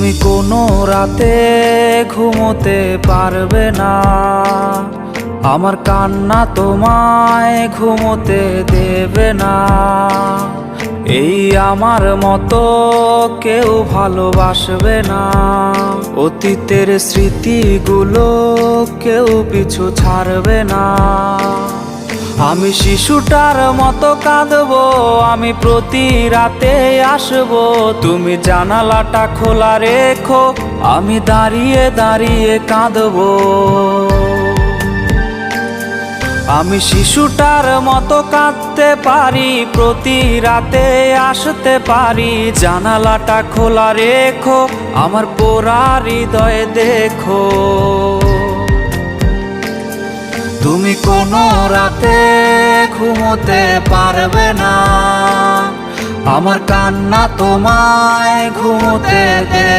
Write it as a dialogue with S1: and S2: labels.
S1: তুমি কোনো রাতে ঘুমোতে পারবে না। আমার কান্না তোমায় ঘুমোতে দেবে না। এই আমার মতো কেউ ভালোবাসবে না। অতীতের স্মৃতিগুলো কেউ পিছু ছাড়বে না। আমি শিশুটার মতো কাঁদবো, আমি প্রতি রাতে আসব। তুমি জানালাটা খোলা রেখো, আমি দাঁড়িয়ে দাঁড়িয়ে কাঁদবো। আমি শিশুটার মতো কাঁদতে পারি, প্রতি রাতে আসতে পারি। জানালাটা খোলা রেখো, আমার পোড়া হৃদয়ে দেখো। তুমি কোনো রাতে ঘুমোতে পারবে না। আমার কান্না তোমায় ঘুমোতে দে